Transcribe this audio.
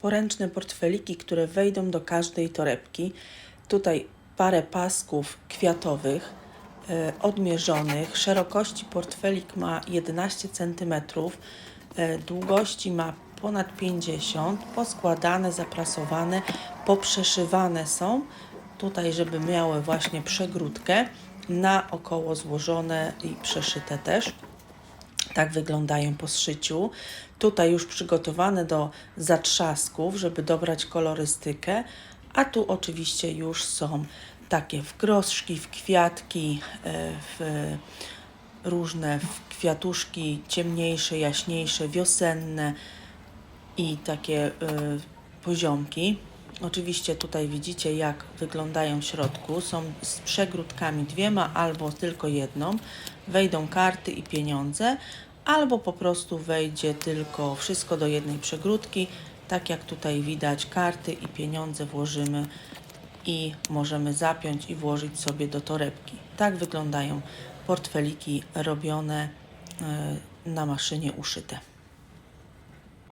poręczne portfeliki, które wejdą do każdej torebki. Tutaj parę pasków kwiatowych e, odmierzonych. Szerokości portfelik ma 11 cm, e, długości ma ponad 50, poskładane, zaprasowane, poprzeszywane są. Tutaj, żeby miały właśnie przegródkę, naokoło złożone i przeszyte też. Tak wyglądają po zszyciu. Tutaj już przygotowane do zatrzasków, żeby dobrać kolorystykę, a tu oczywiście już są takie w groszki, w kwiatki, e, w różne w kwiatuszki ciemniejsze, jaśniejsze, wiosenne i takie y, poziomki. Oczywiście tutaj widzicie, jak wyglądają w środku. Są z przegródkami dwiema albo tylko jedną. Wejdą karty i pieniądze, albo po prostu wejdzie tylko wszystko do jednej przegródki. Tak jak tutaj widać, karty i pieniądze włożymy i możemy zapiąć i włożyć sobie do torebki. Tak wyglądają portfeliki robione y, na maszynie uszyte.